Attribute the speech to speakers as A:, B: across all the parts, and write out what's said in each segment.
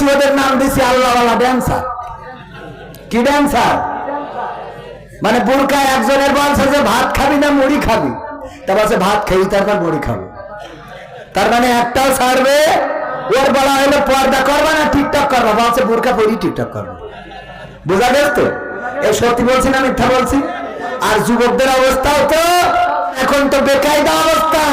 A: বলেছি ওদের নাম দিছি আল্লাহওয়ালা ড্যান্সার কি ড্যান্সার মানে বোরকা একজনের বলছে যে, ভাত খাবি না মুড়ি খাবি? তা বলছে, ভাত খাবি তারপর মুড়ি খাব। তার মানে একটাও ছাড়বে, ওর বলা হলো পর্দা করবা না টিকটক করবা? বলছে, বোরকা পরি টিকটক করবা। বোঝা গেছ তো? এই সত্যি বলছি না মিথ্যা বলছি? আর যুবকদের অবস্থাও তো এখন তো বেকায়দা অবস্থা।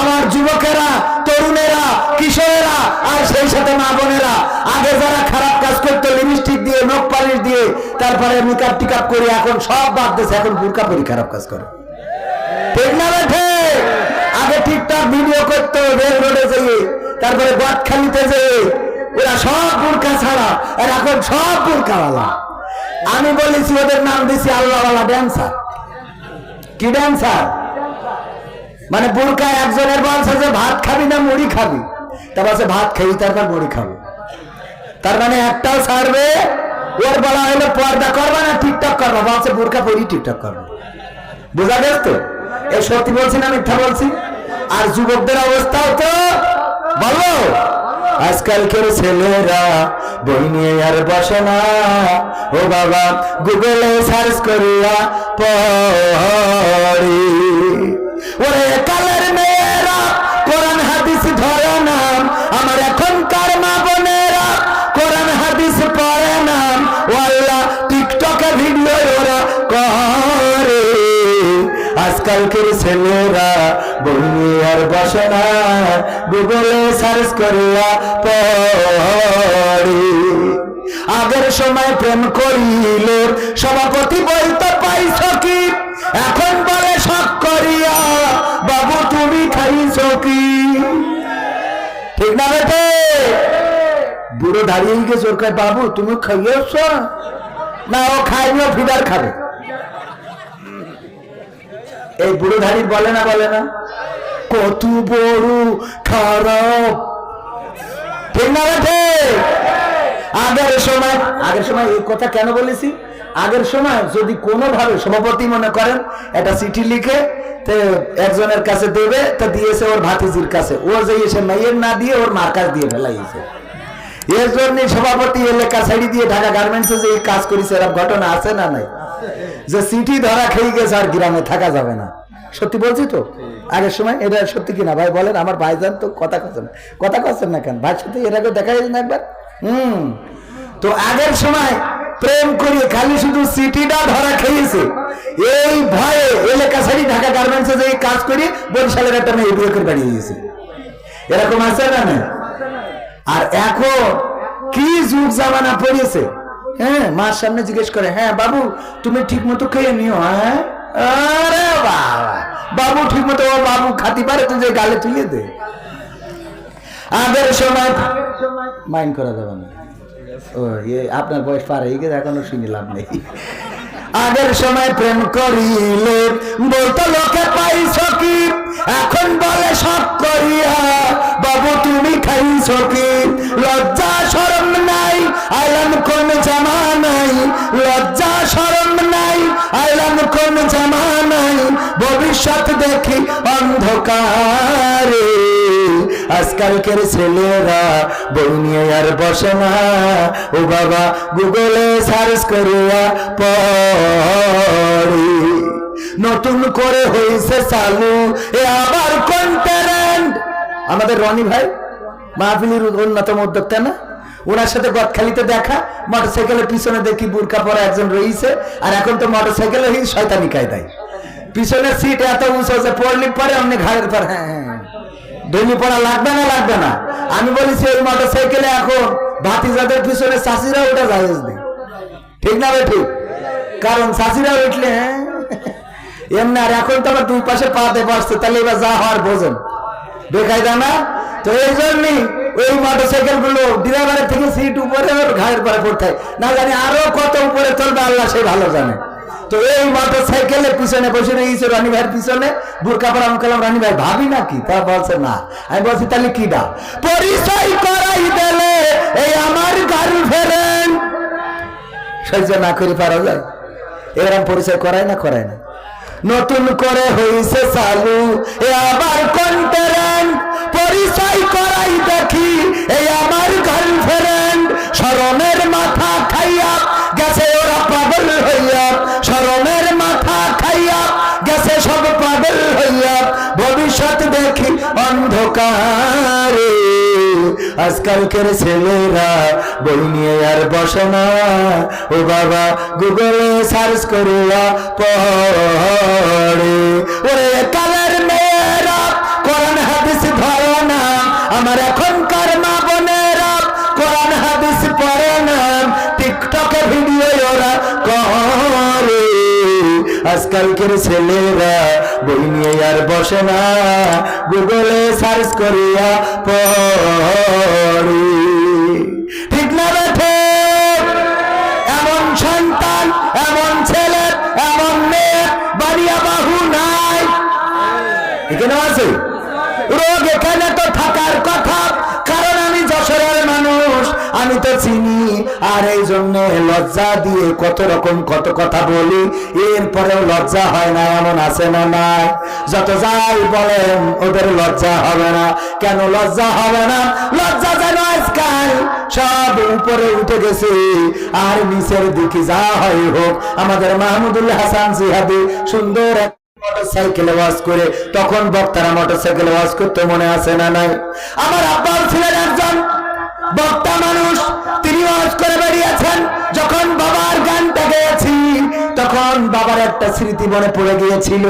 A: আমার যুবকেরা, তরুণেরা, কিশোরেরা আর সেই সাথে মা বোনেরা, আগে যারা খারাপ কাজ করতো লিপস্টিক দিয়ে, নখ পালিশ দিয়ে, তারপরে মেকআপ টিকআপ করে, এখন সব বাদ দিয়েছে, এখন বুরকা পরি খারাপ কাজ করে। ঠিক না আগে ঠিকঠাক ভিডিও করতো রেল রোডে যেয়ে, তারপরে গদখালিতে যেয়ে, ওরা সব বুরকা ছাড়া, আর এখন সব বুরকাওয়ালা আমি বলেছি, ওদের নাম দিছি আল্লাহওয়ালা ড্যান্সার কি ড্যান্সার মানে বুরকা একজনের বলছে যে, ভাত খাবি না, মুড়ি খাবি? তা বলছে ভাত খেয়ে তারপর মুড়ি খাব তার মানে একটাও ছাড়বে ওর বলা হলো পর্দা করবা না টিকটক করবা বলছে বুরকা পরি টিকটক করবা বোঝা গেছ তো এই সত্যি বলছি না মিথ্যা বলছি আর যুবকদের অবস্থাও তো বলো আজকালকের ছেলেরা বই নিয়ে আর বসে না। ও বাবা, গুগলে সার্চ করিয়া পড়ি। আজকালকের ছেলেরা বই আর বসে না গুগলে সার্চ করিয়া পড়ি। আগের সময় প্রেম করিল, সভাপতি বলতে পাইছ কি? এখন বলে শখ করিয়া, বাবু, তুমি খাইছ কি? ঠিক না বেটে? বুড়ো দাঁড়িয়ে গেছে ওর বাবু, তুমি খাইয়েছ? না, ও খাইনি ফিডার খাবে। এই বুড়ো ধারির বলে না বলে না? কত বড় খারাপ। ঠিক না আগের সময় আগের সময় এই কথা কেন বলেছি? আগের সময় যদি কোনোভাবে সভাপতি মনে করেন, একটা চিঠি লিখে একজনের কাছে দেবে, তা দিয়েছে ওর ভাতিজির কাছে। ও যে এসে মেয়ের না দিয়ে ওর মার কাছ দিয়ে ফেলাইছে। এর জন্য সভাপতি এলাকা ছাড়ি দিয়ে ঢাকা গার্মেন্টসে যে কাজ করেছে এরকম ঘটনা আছে না নাই? যে সিটি ধরা খেয়ে গেছে আর গ্রামে থাকা যাবে না। সত্যি বলছি তো? আগের সময় এটা সত্যি কিনা? ভাই বলেন, আমার ভাইজান তো কথা কথা কথা করছেন না কেন? ভাইয়ের সাথে এর আগে দেখা যায় না একবার? হুম। তো আগের সময় প্রেম করে, খালি শুধু সিটিটা ধরা খেয়েছে। এই ভয়ে এলাকা ছাড়ি ঢাকা গার্মেন্টসে যে কাজ করি, বরিশালের একটা মেয়ে বিয়ে করে বাড়িয়ে গেছে এরকম আছে না না আর এখন কি যুগ জামানা পড়েছে হ্যাঁ মার সামনে জিজ্ঞেস করে হ্যাঁ বাবু, তুমি ঠিক মতো খেয়ে নিও হ্যাঁ? আরে বাবা, বাবু ঠিক মতো বাবু খাতি পারে, তুই যে গালে তুলে দে। আগের সময় মাইন্ড করা যাবে না। ও আপনার বয়স পার এখনও শুনি লাভ নেই। আগের সময় প্রেম করিলে বলতো, লোকে পাইছ কি? এখন বলে সব করিয়া, বাবু, তুমি খাইছ কি? লজ্জা সরম নাই, আইলাম কোন জামা নাই। লজ্জা সরম নাই, আইলাম কোন জামা নাই। ভবিষ্যৎ দেখি অন্ধকারে। আজকালকের ছেলেরা বই নিয়ে আর বসে না। ও বাবা গুগলে সার্চ করিয়া পড়ি। নতুন করে হয়েছে চালু, এ আবার কোন ট্যালেন্ট আমাদের রনি ভাই, মাহফিলির অন্যতম উদ্যোক্তা না? ওনার সাথে গদখালিতে দেখা, মোটরসাইকেলের পিছনে দেখি বুরকা পরা একজন রয়েছে আর এখন তো মোটরসাইকেলে হি শয়তানি কায়দায়। পিছনের সিট এত উঁচু যে পড়লি পরে অমনি ঘাড়ের পর হ্যাঁ হ্যাঁ। ধনী পড়া লাগবে না লাগবে না। আমি বলেছি ওই মোটর সাইকেলে এখন ভাতিজাদের পিছনে চাষিরা ওটা জাহেজ নেই। ঠিক না ঠিক? কারণ চাষিরা উঠলে, এমনি আর এখন তো আমার দুই পাশে পাতে পারছে তাহলে এবার যা হওয়ার বোঝেন। বেকায়দা না? তো এই জন্যই ওই মোটর সাইকেলগুলো ড্রাইভারের থেকে সিট উপরে ওর ঘাড়ের পরে পড়তে না জানি আরও কত উপরে চলবে, আল্লাহ সে ভালো জানে। তো এই মোটর সাইকেলের পিছনে বসে রয়েছে রানী ভাইয়ের পিছনে। বুরকা পরা আমি কালাম রানী ভাই, ভাবি নাকি? তা বলছে, না। আমি বলছি, তাহলে কি দা পরিচয় করাই দিলে এই আমার গার্লফ্রেন্ড সহ্য না করে পারা যায়। এরকম পরিচয় করায় না করায় না। নতুন করে হয়েছে চালু এ আবার কন্টেন্ট পরিচয় করাই দেখি, এই আমার গার্লফ্রেন্ড অন্ধকারে আজকালকের ছেলেরা বই নিয়ে আর বসে না। ও বাবা গুগলে সার্চ করিয়া পড়ে। ওরে কালের মেয়েরা, কোরআন, হাদিস ধরে না আমার এখন আজকালকের ছেলেরা বই নিয়ে আর বসে না। গুগলে সার্চ করিয়া পড়ে। জন্য লজ্জা দিয়ে কত রকম কত কথা বলি, এরপরেও লজ্জা হয় না, এমন আছে না নাই। যত যাই বলেন, ওদের লজ্জা হবে না। কেন লজ্জা হবে না? লজ্জা যেন আজকাল সব উপরে উঠে গেছে। আর নিচের দিকে যা হয় হোক, আমাদের মাহমুদুল হাসান জিহাদি সুন্দর মোটরসাইকেলে ওয়াজ করে, তখন বক্তারা মোটরসাইকেলে ওয়াজ করতে মনে আছে না নাই? আমার আব্বাও ছিলেন একজন বক্তা মানুষ তিনি বাবার একটা স্মৃতি মনে পড়ে গিয়েছিল।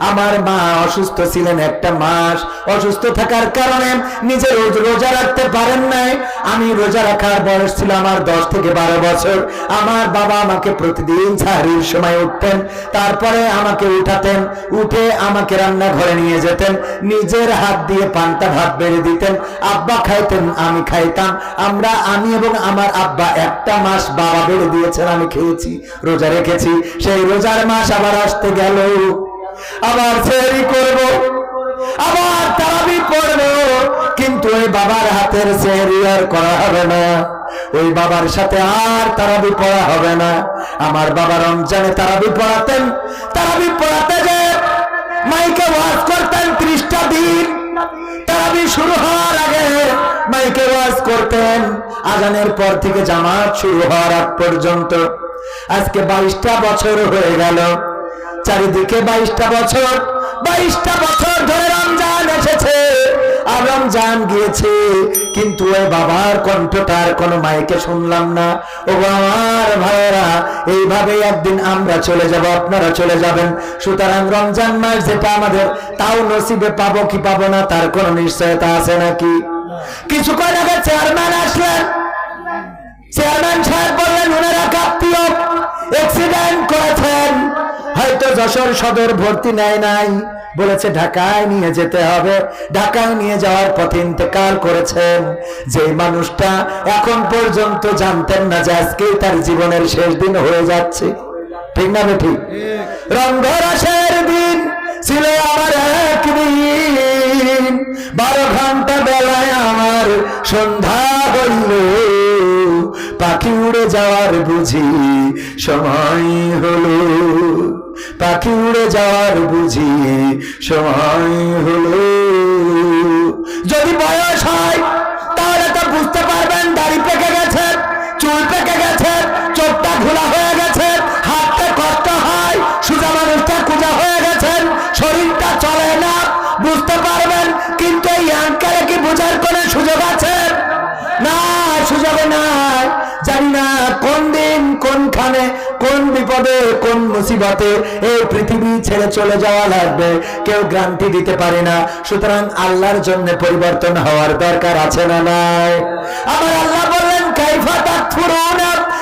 A: আমার মা অসুস্থ ছিলেন একটা মাস। অসুস্থ থাকার কারণে নিজে রোজ রোজা রাখতে পারেন নাই। আমি রোজা রাখার বয়স ছিল আমার দশ থেকে বারো বছর। আমার বাবা আমাকে প্রতিদিন ঝাড়ির সময় উঠতেন। তারপরে আমাকে উঠাতেন। উঠে আমাকে রান্নাঘরে নিয়ে যেতেন। নিজের হাত দিয়ে পান্তা ভাত বেড়ে দিতেন। আব্বা খাইতেন, আমি খাইতাম। আমরা, আমি এবং আমার আব্বা একটা মাস বাবা বেড়ে দিয়েছেন, আমি খেয়েছি, রোজা রেখেছি। সেই রোজার মাস আবার আসতে গেল। আবার সেরি করব, আবার তারাবি পড়ব কিন্তু ওই বাবার হাতের সেহরি আর করা হবে না। ওই বাবার সাথে আর তারাবি পড়া হবে না। আমার বাবা রমজানে তারাবি পড়াতেন, তারাবি পড়াতে যে মাইকে ওয়াজ করতেন ত্রিশটা দিন। তারাবি শুরু হওয়ার আগে মাইকে ওয়াজ করতেন। আজানের পর থেকে জামাত শুরু হওয়ার আগ পর্যন্ত আজকে বাইশটা বছর হয়ে গেল। চারিদিকে বাইশটা বছর বাইশটা বছর ধরে রমজান এসেছে। আর রমজান গিয়েছে, কিন্তু ওই বাবার কণ্ঠটার কোনো মাইকে শুনলাম না। ও আমার ভাইয়েরা এইভাবে একদিন আমরা চলে যাব, আপনারা চলে যাবেন। সুতরাং রমজান মাস যেটা আমাদের, তাও নসিবে পাবো কি পাবো না, তার কোনো নিশ্চয়তা আছে নাকি? কিছুক্ষণ আগে চেয়ারম্যান আসলেন। চেয়ারম্যান সাহেব বললেন, ওনারা অ্যাক্সিডেন্ট করেছেন। হয়তো যশোর সদর ভর্তি নেয় নাই। বলেছে, ঢাকায় নিয়ে যেতে হবে। ঢাকায় নিয়ে যাওয়ার পথে ইন্তেকাল করেছেন। যে মানুষটা এখন পর্যন্ত জানতেন না যে আজকেই তার জীবনের শেষ দিন হয়ে যাচ্ছে। ঠিক না ঠিক রঙ্গরাসের দিন ছিল আমার একদিন বারো ঘণ্টা বেলায় আমার সন্ধ্যা হইল। পাখি উড়ে যাওয়ার বুঝি সময় হলো। পাখি উড়ে যাওয়ার বুঝি সময় হলো। যদি বয়স হয় সুযোগ না, জানি না কোন দিন, কোনখানে, কোন বিপদে, কোন মুসিবতে এই পৃথিবী ছেড়ে চলে যাওয়া লাগবে। কেউ গ্রান্টি দিতে পারে না। সুতরাং আল্লাহর জন্য পরিবর্তন হওয়ার দরকার আছে না নাই? আমার আল্লাহ বললেন, কাইফা তাকফুরুনা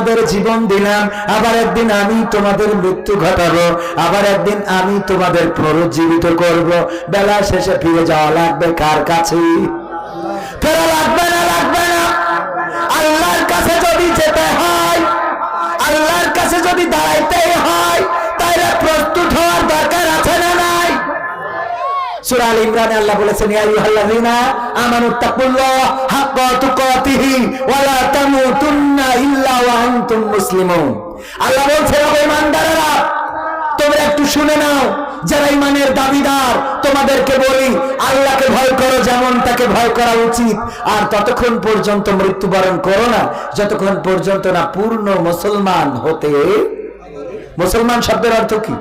A: তোমাদের জীবন দিলাম, আবার একদিন আমি তোমাদের মৃত্যু ঘটাবো, আবার একদিন আমি তোমাদের পুনরুজ্জীবিত করব। বেলা শেষে ফিরে যাওয়া লাগবে কার কাছে? ফেরা লাগবে না লাগবে না। আল্লাহর কাছে যদি যেতে হয়, আল্লাহর কাছে যদি দাঁড়াইতেই দাবিদার, তোমাদেরকে বলি, আল্লাহকে ভয় করো যেমন তাকে ভয় করা উচিত। আর ততক্ষণ পর্যন্ত মৃত্যুবরণ করো না, যতক্ষণ পর্যন্ত না পূর্ণ মুসলমান হতে মুসলমান শব্দের অর্থ কি?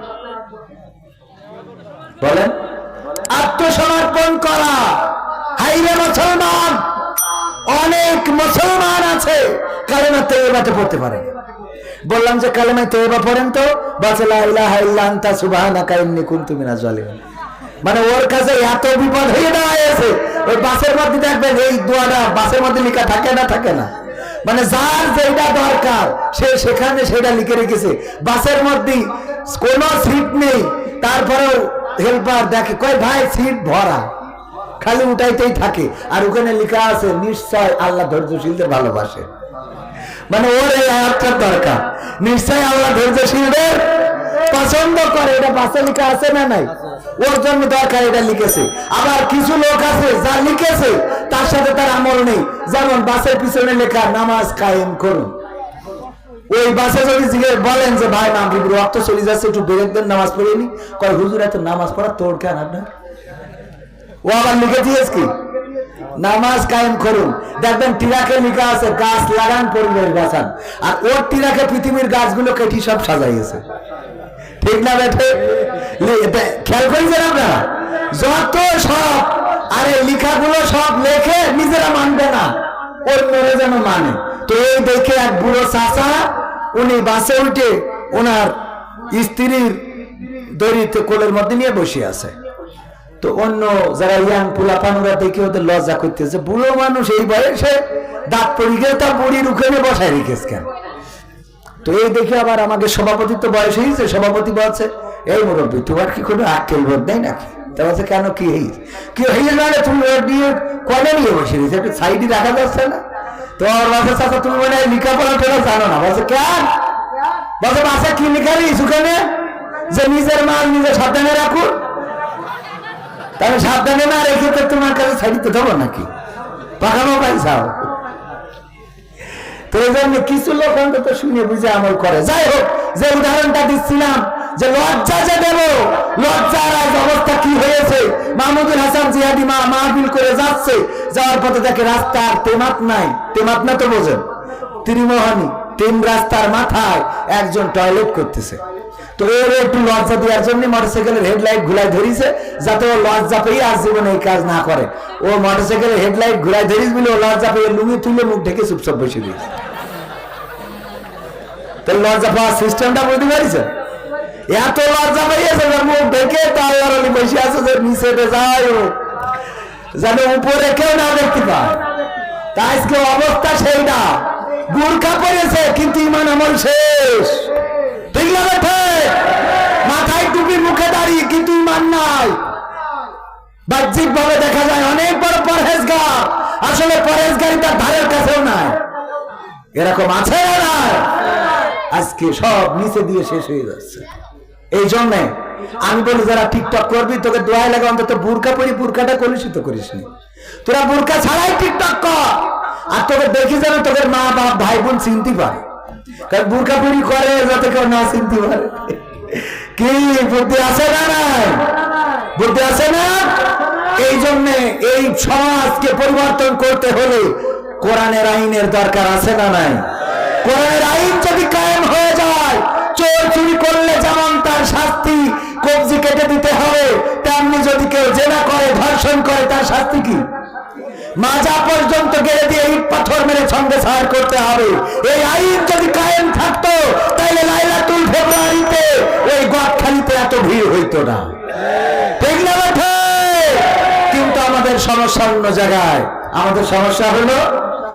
A: বলেন। আত্মসমর্পণ করা। হাইরে মুসলমান, অনেক মুসলমান আছে কালেমা তেবাতে পড়তে পারে। বললাম যে কালেমায় তেবা পড়েন তো বাসে মানে ওর কাছে এত বিপদ হয়ে দাঁড়িয়েছে ওই বাসের মধ্যে দেখবেন, এই দোয়াটা বাসের মধ্যে লেখা থাকে না থাকে না। মানে যার যেটা দরকার, সে সেখানে সেটা লিখে রেখেছে। বাসের মধ্যে কোনো সিট নেই, তারপরেও হেল্পার দেখে, কয় ভাই, সিট ভরা। খালি উঠাইতেই থাকে। আর ওখানে লেখা আছে, নিশ্চয় আল্লাহ ধৈর্যশীলদের ভালোবাসে। মানে ওর এই আয়াতটার দরকার। নিশ্চয় আল্লাহ ধৈর্যশীলদের পছন্দ করে। এটা বাসে লেখা আছে না নাই? ওর জন্য দরকার এটা লিখেছে। আবার কিছু লোক আছে যা লিখেছে, তার সাথে তার আমল নেই। যেমন বাসের পিছনে লেখা, নামাজ কায়েম করুন। ওই বাসে যদি জিজ্ঞেস বলেন যে, ভাই মাগরিব রক্ত চলে যাচ্ছে, একটু বেরেক দেন, নামাজ পড়িনি কয়, হুজুর, এত নামাজ পড়া তোর কেন আপনার? ও আবার লিখে দিয়েছ কি? নামাজ কায়েম করুন। দেখবেন টিরাকে লেখা আছে, গাছ লাগান, পরিবেশ বাঁচান। আর ওর টিরাকে পৃথিবীর গাছগুলো কেটে সব সাজাইয়েছে। ঠিক না বেঠে? খেয়াল করেছেন আপনারা? যত সব, আরে লেখাগুলো সব লেখে নিজেরা মানবে না। ওর অন্যরা যেন মানে। তো এই দেখে এক বুড়ো চাচা, উনি বাসে উঠে ওনার স্ত্রীর দড়িতে কোলের মধ্যে নিয়ে বসে আছে। তো অন্য যারা ইয়াং পোলাপানুরা দেখে ওদের লজ্জা করতেছে, বুড়ো মানুষ এই বয়সে দাঁত পড়ি গেলে তার বুড়ির উখানে বসায় রেখেছে কেন? তো এই দেখে আবার আমাকে সভাপতি তো বয়স হয়েছে, সভাপতি বলছে, এই মুরব্বী, তোমার কি কোনো আক্কেল বোধ নেই নাকি? তা বলছে, কেন কি হয়েছে? কি হয়েছে মানে তুমি নিয়ে কলে নিয়ে বসে রয়েছে? একটু সাইডে রাখা যাচ্ছে না? তো আমার বাসা চাচা তুমি মানে লেখাপড়া জানো না। বলছে কেন? বলছে বাসা কি ওখানে যে নিজের সাবধানে রাখুন তাহলে সাবধানে না রেখে তো তোমার কাছে ছাড়িতে দেবো নাকি? পাকানো পাই যাও তো এই জন্য কিছু লোক অন্তত শুনে বুঝে আমল করে। যাই হোক যে উদাহরণটা দিচ্ছিলাম যে লজ্জা যে দেব লজ্জার আজ অবস্থা কি হয়েছে? মাহমুদুল হাসান জিহাদি মা মাহবিল করে যাচ্ছে, যাওয়ার পথে দেখে রাস্তার তেমাত নাই। তেমাত না তো বোঝেন? ত্রিমোহনী, তিন রাস্তার মাথায় একজন টয়লেট করতেছে। তো এর একটু লজ্জা দেওয়ার জন্য মোটরসাইকেলের হেডলাইট ঘুরাই ধরিছে, যাতে ও লজ্জা পেয়ে আর জীবনে এই কাজ না করে। ও মোটরসাইকেলের হেডলাইট ঘুরাই ধরিস বলে ও লজ্জা পেয়ে লুঙ্গি তুলে মুখ ঢেকে চুপচাপ বসে দিয়েছে লজ্জা পাওয়ার সিস্টেমটা বুঝতে পারিছে এত লজ্জা পাইয়েছে মুখ ঢেকে তো আলী বসে আছে যে নিচে যায় ও যেন উপরে কেউ না দেখতে পায়। তা আজকে অবস্থা সেইটা। বুরকা পড়েছে, কিন্তু ইমান আমল শেষ। ঠিক না মাথায় টুপি, মুখে দাঁড়িয়ে কিন্তু ইমান নাই। বাহ্যিক ভাবে দেখা যায় অনেক বড় পরহেজগার। আসলে পরহেজগারি তার ধারের কাছেও নাই। এরকম আছে না? আজকে সব নিচে দিয়ে শেষ হয়ে যাচ্ছে। এই জন্য আমি বলি, যারা টিকটক করবি, তোকে দোয়াই লাগে, অন্তত বুরকা পরি, বুরকাটা কলুষিত করিস নি। তোরা বুরকা ছাড়াই টিকটক কর। আর তোকে দেখি যেন তোদের মা, বাপ, ভাই, বোন চিনতে পারে। কারণ পরি করে, যাতে কেউ না চিনতে পারে। কি, বুদ্ধি আছে না নাই? বুদ্ধি আছে না? এই জন্যে এই সমাজকে পরিবর্তন করতে হলে কোরআনের আইনের দরকার আছে না নাই? কোরআনের আইন যদি কায়েম হয়ে যায়, চোর চুরি করলে যেমন তার শাস্তি কবজি কেটে দিতে হবে। তেমনি যদি কেউ জেনা করে, ধর্ষণ করে, তার শাস্তি কি? মাজা পর্যন্ত গেড়ে দিয়ে ইট পাথর মেরে সঙ্গে সার করতে হবে। এই আইন যদি কায়েম থাকতো তাহলে লাইলাতুল ফেব্রুয়ারিতে ওই গদখালিতে এত ভিড় হইতো না। ঠিক না কিন্তু আমাদের সমস্যা অন্য জায়গায়। আমাদের সমস্যা হলো